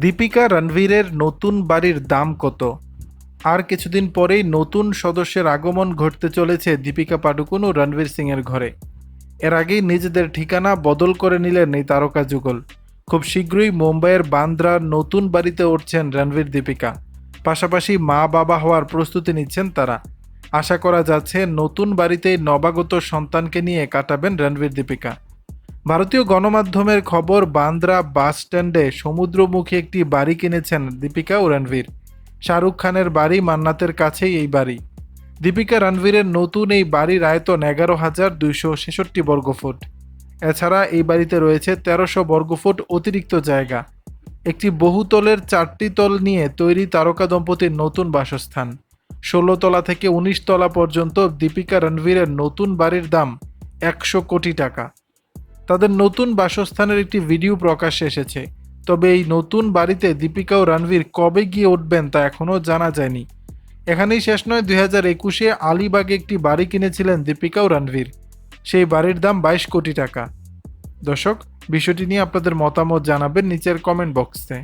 দীপিকা রণবীরের নতুন বাড়ির দাম কত? আর কিছুদিন পরেই নতুন সদস্যের আগমন ঘটতে চলেছে দীপিকা পাডুকোন ও রণবীর সিংয়ের ঘরে। এর আগেই নিজেদের ঠিকানা বদল করে নিলেন এই তারকা যুগল। খুব শীঘ্রই মুম্বাইয়ের বান্দ্রার নতুন বাড়িতে উঠছেন রণবীর দীপিকা। পাশাপাশি মা বাবা হওয়ার প্রস্তুতি নিচ্ছেন তারা। আশা করা যাচ্ছে নতুন বাড়িতে নবাগত সন্তানকে নিয়ে কাটাবেন রণবীর দীপিকা। ভারতীয় গণমাধ্যমের খবর, বান্দ্রা বাস স্ট্যান্ডে সমুদ্রমুখী একটি বাড়ি কিনেছেন দীপিকা ও রণবীর। শাহরুখ খানের বাড়ি মান্নাতের কাছেই এই বাড়ি। দীপিকা রণবীরের নতুন এই বাড়ির আয়তন এগারো হাজার দুইশো ছেষট্টি বর্গফুট এছাড়া এই বাড়িতে রয়েছে তেরোশো বর্গফুট অতিরিক্ত জায়গা। একটি বহুতলের চারটি তল নিয়ে তৈরি তারকা দম্পতির নতুন বাসস্থান। ষোলো তলা থেকে উনিশ তলা পর্যন্ত দীপিকা রণবীরের নতুন বাড়ির দাম একশো কোটি টাকা। তাদের নতুন বাসস্থানের একটি ভিডিও প্রকাশ্যে এসেছে। তবে এই নতুন বাড়িতে দীপিকা ও রণবীর কবে গিয়ে উঠবেন তা এখনও জানা যায়নি। এখানেই শেষ নয়, দুই হাজার একুশে আলিবাগে একটি বাড়ি কিনেছিলেন দীপিকা ও রণবীর। সেই বাড়ির দাম বাইশ কোটি টাকা। দর্শক, বিষয়টি নিয়ে আপনাদের মতামত জানাবেন নিচের কমেন্ট বক্সে